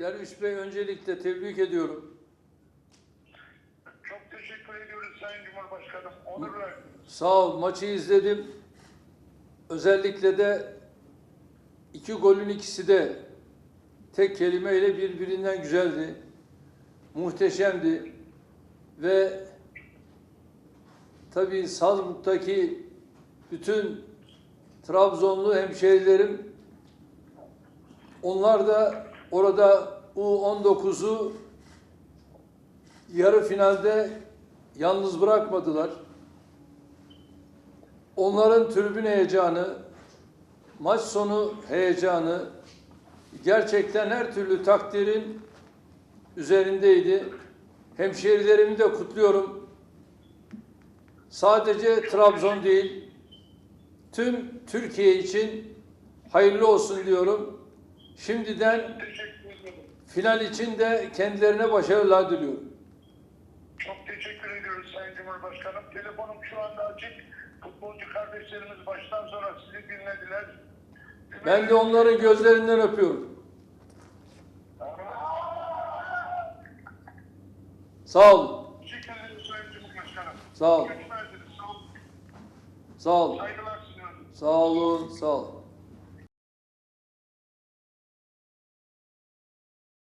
Derviş Bey öncelikle tebrik ediyorum. Çok teşekkür ediyoruz Sayın Cumhurbaşkanım. Onur verdiniz. Sağ ol. Maçı izledim. Özellikle de iki golün ikisi de tek kelimeyle birbirinden güzeldi. Muhteşemdi. Ve tabii Salzburg'daki bütün Trabzonlu hemşehrilerim onlar da orada U19'u yarı finalde yalnız bırakmadılar. Onların tribün heyecanı, maç sonu heyecanı gerçekten her türlü takdirin üzerindeydi. Hemşehrilerimi de kutluyorum. Sadece Trabzon değil, tüm Türkiye için hayırlı olsun diyorum. Şimdiden final için de kendilerine başarılar diliyorum. Çok teşekkür ediyoruz Sayın Cumhurbaşkanım. Telefonum şu anda açık. Futbolcu kardeşlerimiz baştan sona sizi dinlediler. Ben de onların gözlerinden öpüyorum. Sağ olun. Teşekkür ederim Sayın Cumhurbaşkanım. Sağ ol. Sağ. Saygılar sunuyorum. Sağ olun. Sağ olun.